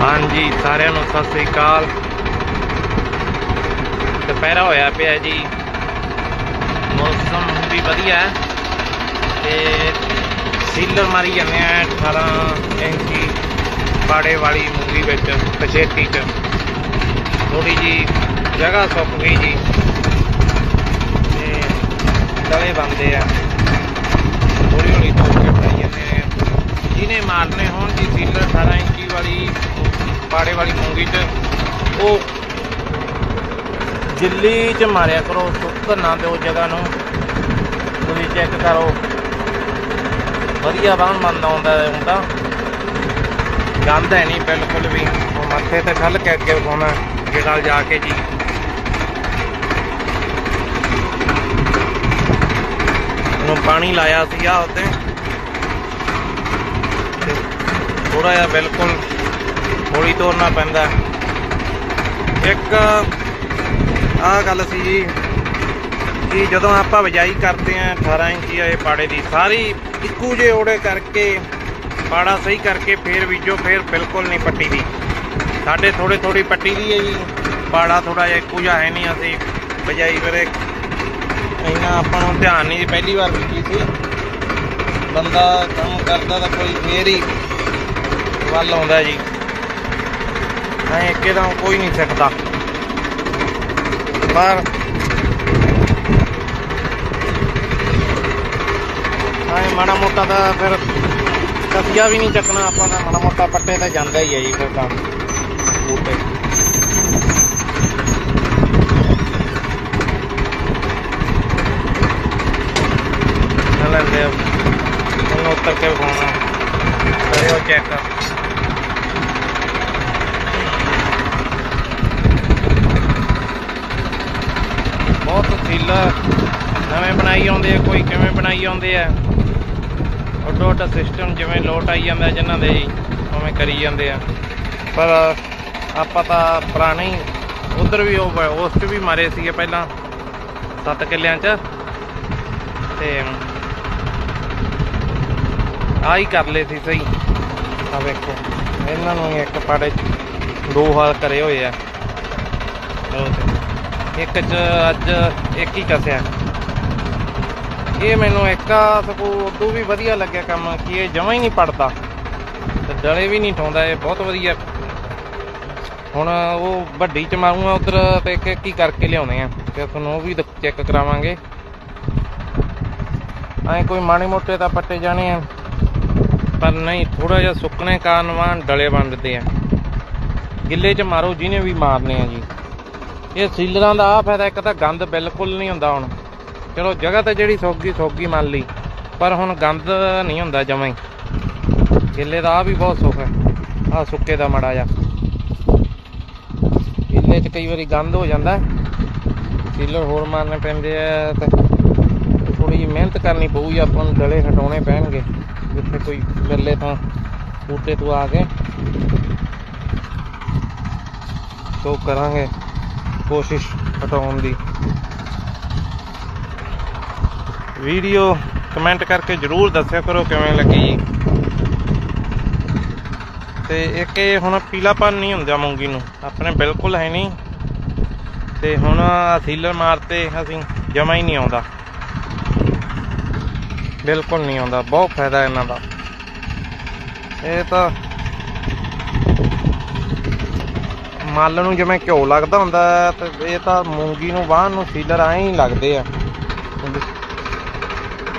ਹਾਂਜੀ, ਸਾਰਿਆਂ ਨੂੰ ਸਤਿ ਸ੍ਰੀ ਅਕਾਲ। ਦੁਪਹਿਰਾ ਹੋਇਆ ਪਿਆ ਜੀ। ਮੌਸਮ ਵੀ ਵਧੀਆ ਹੈ। ਤੇ ਸੀਲਰ ਮਾਰੀ ਜਾਂਦੇ ਆ 18 ਇੰਚੀ ਬਾੜੇ ਵਾਲੀ ਮੂੰਗੀ ਵਿੱਚ ਪਛੇਤੀ ਚ। ਥੋੜੀ ਜੀ ਜਗ੍ਹਾ ਸੁੱਕ ਗਈ ਜੀ। ਤੇ ਤਲੇ ਬੰਦੇ ਆ। ਹੌਲੀ ਹੌਲੀ ਧੋ ਕੇ ਬਣਾਈ ਜਾਂਦੇ ਆ ਜਿਹਨੇ ਮਾਰਨੇ ਹੋਣ ਜੀ ਸੀਲਰ 18 ਇੰਚੀ ਵਾਲੀ, ਪਾੜੇ ਵਾਲੀ ਮੂੰਗੀ ਚ, ਉਹ ਦਿੱਲੀ ਚ ਮਾਰਿਆ ਕਰੋ, ਸੁੱਕ ਨਾ ਦਿਓ ਜਗ੍ਹਾ ਨੂੰ। ਤੁਸੀਂ ਚੈੱਕ ਕਰੋ। ਵਧੀਆ ਬਾਣ ਮੰਨਦਾ ਆਉਂਦਾ ਹੈ ਹੁੰਦਾ ਗੰਦ ਹੈ ਨਹੀਂ, ਬਿਲਕੁਲ ਵੀ। ਉਹ ਮੱਥੇ ਤੇ ਖੱਲ ਕੇ ਅੱਗੇ ਵਿਖਾਉਣਾ, ਅੱਗੇ ਨਾਲ ਜਾ ਕੇ ਜੀ। ਨੂੰ ਪਾਣੀ ਲਾਇਆ ਸੀਗਾ ਆ ਉੱਤੇ। ਥੋੜਾ ਜਿਹਾ ਬਿਲਕੁਲ ਹੌਲੀ ਤੋਰਨਾ ਪੈਂਦਾ ਇੱਕ ਆਹ ਗੱਲ ਸੀ ਜੀ ਕਿ ਜਦੋਂ ਆਪਾਂ ਬਜਾਈ ਕਰਦੇ ਆਂ 18 ਇੰਚੀ ਇਹ ਪਾੜੇ ਦੀ, ਸਾਰੀ ਇੱਕੋ ਜਿਹੇ ਓੜੇ ਕਰਕੇ ਪਾੜਾ ਸਹੀ ਕਰਕੇ ਫੇਰ ਬੀਜੋ, ਫੇਰ ਬਿਲਕੁਲ ਨਹੀਂ ਪੱਟੀ ਦੀ। ਸਾਡੇ ਥੋੜੇ ਥੋੜੀ ਪੱਟੀ ਦੀ ਹੈ ਜੀ, ਪਾੜਾ ਥੋੜਾ ਜਿਹਾ ਇੱਕੋ ਜਿਹਾ ਹੈ ਨਹੀਂ ਅਸੀਂ ਬਜਾਈ ਕਰੇ ਇੰਨਾ ਆਪਾਂ ਨੂੰ ਧਿਆਨ ਨਹੀਂ ਜੀ ਪਹਿਲੀ ਵਾਰ ਬੀਜੀ ਸੀ। ਬੰਦਾ ਕੰਮ ਕਰਦਾ ਤਾਂ ਕੋਈ ਫੇਰ ਹੀ ਵੱਲ ਆਉਂਦਾ ਜੀ। ਐ ਇੱਕਦਮ ਕੋਈ ਨਹੀਂ ਸਿੱਟਦਾ ਪਰ ਐ ਮਾੜਾ ਮੋਟਾ ਤਾਂ ਫਿਰ ਕਸੀਆ ਵੀ ਨਹੀਂ ਚੱਕਣਾ, ਆਪਾਂ ਦਾ ਮਾੜਾ ਮੋਟਾ ਪੱਟੇ ਤਾਂ ਜਾਂਦਾ ਹੀ ਹੈ ਜੀ ਫਿਰ ਤਾਂ। ਬੂਟੇ। ਲੈਂਦੇ ਆ ਉਹਨੂੰ ਉੱਤਰ ਕੇ ਵਿਖਾਉਣਾ। ਕਰਿਓ ਚੈੱਕ ਬਹੁਤ ਨਵੇਂ ਬਣਾਈ ਆਉਂਦੇ ਆ, ਕੋਈ ਕਿਵੇਂ ਬਣਾਈ ਆਉਂਦੇ ਆ। ਅੱਡੋ ਅੱਡ ਸਿਸਟਮ ਜਿਵੇਂ ਲੋਟ ਆਈ ਜਾਂਦਾ ਜਿਨ੍ਹਾਂ ਦੇ ਉਵੇਂ ਕਰੀ ਜਾਂਦੇ ਆ। ਪਰ ਆਪਾਂ ਤਾਂ ਪੁਰਾਣੇ ਹੀ, ਉਧਰ ਵੀ ਉਹ ਉਸ 'ਚ ਵੀ ਮਾਰੇ ਸੀਗੇ ਪਹਿਲਾਂ, ਸੱਤ ਕਿੱਲਿਆਂ 'ਚ। ਤੇ ਆ ਹੀ ਕਰ ਲਏ ਸੀ ਸਹੀ। ਆ ਵੇਖੋ, ਇਹਨਾਂ ਨੂੰ ਇੱਕ ਪਾੜੇ ਦੋ ਹਾਲ ਕਰੇ ਹੋਏ ਆ। ਉਹ ਇੱਕ 'ਚ ਅੱਜ ਇੱਕ ਹੀ ਕਸਿਆ। ਇਹ ਮੈਨੂੰ ਇੱਕ ਆ ਸਗੋਂ ਉਦੋਂ ਵੀ ਵਧੀਆ ਲੱਗਿਆ ਕੰਮ, ਕਿ ਇਹ ਜਮਾਂ ਹੀ ਨਹੀਂ ਪੜਦਾ। ਤੇ ਡਲੇ ਵੀ ਨਹੀਂ ਠਾਉਂਦਾ, ਇਹ ਬਹੁਤ ਵਧੀਆ। ਹੁਣ ਉਹ ਵੱਡੀ ਚ ਮਾਰੂੰਗਾ ਉਧਰ ਤੇ ਇੱਕ ਇੱਕ ਹੀ ਕਰਕੇ ਲਿਆਉਣੇ ਆ, ਤੇ ਤੁਹਾਨੂੰ ਉਹ ਵੀ ਚੈੱਕ ਕਰਾਵਾਂਗੇ। ਐ ਕੋਈ ਮਾੜੇ ਮੋਟੇ ਤਾਂ ਪੱਟੇ ਜਾਣੇ ਆ, ਪਰ ਨਹੀਂ ਥੋੜਾ ਜਿਹਾ ਸੁੱਕਣੇ ਕਾਰਨ ਵਾਂ ਡਲੇ ਬਣਦੇ ਆ। ਗਿੱਲੇ ਚ ਮਾਰੋ, ਜਿਹਨੇ ਵੀ ਮਾਰਨੇ ਆ ਜੀ। ਇਹ ਸੀਲਰਾਂ ਦਾ ਆ ਫਾਇਦਾ, ਇੱਕ ਤਾਂ ਗੰਦ ਬਿਲਕੁਲ ਨਹੀਂ ਹੁੰਦਾ ਹੁਣ। ਚਲੋ, ਜਗ੍ਹਾ ਤੇ ਜਿਹੜੀ ਸੌਗੀ ਸੌਗੀ ਮੰਨ ਲਈ, ਪਰ ਹੁਣ ਗੰਦ ਨਹੀਂ ਹੁੰਦਾ ਜਮਾਂ ਹੀ। ਗਿੱਲੇ ਦਾ ਆ ਵੀ ਬਹੁਤ ਸੁੱਖ ਹੈ ਆ ਸੁੱਕੇ ਦਾ ਮੜਾ ਜਾ ਗਿੱਲੇ 'ਚ ਕਈ ਵਾਰੀ ਗੰਦ ਹੋ ਜਾਂਦਾ ਸੀਲਰ ਹੋਰ ਮਾਰਨੇ ਪੈਂਦੇ ਆ ਤੇ ਥੋੜੀ ਜਿਹੀ ਮਿਹਨਤ ਕਰਨੀ ਪਊਗੀ, ਆਪਾਂ ਨੂੰ ਡਲੇ ਹਟਾਉਣੇ ਪੈਣਗੇ। ਜਿੱਥੇ ਕੋਈ ਮਿਲੇ ਤਾਂ ਬੂਟੇ ਤੋਂ ਆ ਕੇ ਸੋ ਕਰਾਂਗੇ। ਕੋਸ਼ਿਸ਼ ਹਟਾਉਣ ਦੀ। ਵੀਡੀਓ ਕਮੈਂਟ ਕਰਕੇ ਜਰੂਰ ਦੱਸਿਆ ਕਰੋ ਕਿਵੇਂ ਲੱਗੀ। ਜੀ ਤੇ ਇੱਕ ਇਹ ਹੁਣ ਪੀਲਾਪਨ ਨਹੀਂ ਹੁੰਦਾ ਮੂੰਗੀ ਨੂੰ। ਆਪਣੇ ਬਿਲਕੁਲ ਹੈ ਨਹੀਂ। ਤੇ ਹੁਣ ਸੀਲਰ ਮਾਰਤੇ ਅਸੀਂ, ਜਮਾ ਹੀ ਨਹੀਂ ਆਉਂਦਾ। ਬਿਲਕੁਲ ਨਹੀਂ ਆਉਂਦਾ। ਬਹੁਤ ਫਾਇਦਾ ਇਹਨਾਂ ਦਾ। ਇਹ ਤਾਂ ਮੱਲ ਨੂੰ ਜਿਵੇਂ ਘਿਓ ਲੱਗਦਾ ਹੁੰਦਾ ਹੈ, ਤੇ ਇਹ ਤਾਂ ਮੂੰਗੀ ਨੂੰ ਬਾਹਨ ਨੂੰ ਸੀਲਰ ਐਂ ਹੀ ਲੱਗਦੇ ਆ।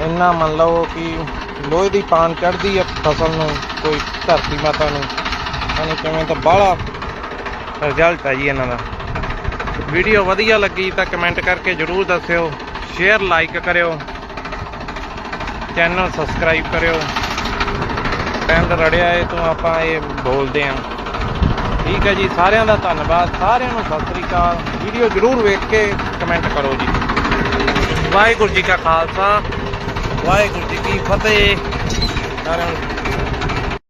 ਇੰਨਾ ਮੰਨ ਲਓ ਕਿ ਲੋਹੇ ਦੀ ਪਾਨ ਚੜਦੀ ਹੈ ਫਸਲ ਨੂੰ ਕੋਈ ਧਰਤੀ ਮਾਤਾ ਨੂੰ। ਯਾਨੀ ਕਿਵੇਂ ਤਾਂ ਬਾਹਲਾ ਰਿਜ਼ਲਟ ਹੈ ਜੀ ਇਹਨਾਂ ਦਾ। ਵੀਡੀਓ ਵਧੀਆ ਲੱਗੀ ਤਾਂ ਕਮੈਂਟ ਕਰਕੇ ਜਰੂਰ ਦੱਸਿਓ ਸ਼ੇਅਰ ਲਾਈਕ ਕਰਿਓ ਚੈਨਲ ਸਬਸਕ੍ਰਾਈਬ ਕਰਿਓ। ਪਿੰਡ ਰੜਿਆ ਏ ਤੋਂ ਆਪਾਂ ਇਹ ਬੋਲਦੇ ਆਂ। ਠੀਕ ਹੈ ਜੀ, ਸਾਰਿਆਂ ਦਾ ਧੰਨਵਾਦ, ਸਾਰਿਆਂ ਨੂੰ ਸਤਿ ਸ੍ਰੀ ਅਕਾਲ। ਵੀਡੀਓ ਜਰੂਰ ਵੇਖ ਕੇ ਕਮੈਂਟ ਕਰੋ ਜੀ। ਵਾਹਿਗੁਰੂ ਜੀ ਕਾ ਖਾਲਸਾ, ਵਾਹਿਗੁਰੂ ਜੀ ਕੀ ਫਤਿਹ। ਸਾਰਿਆਂ ਨੂੰ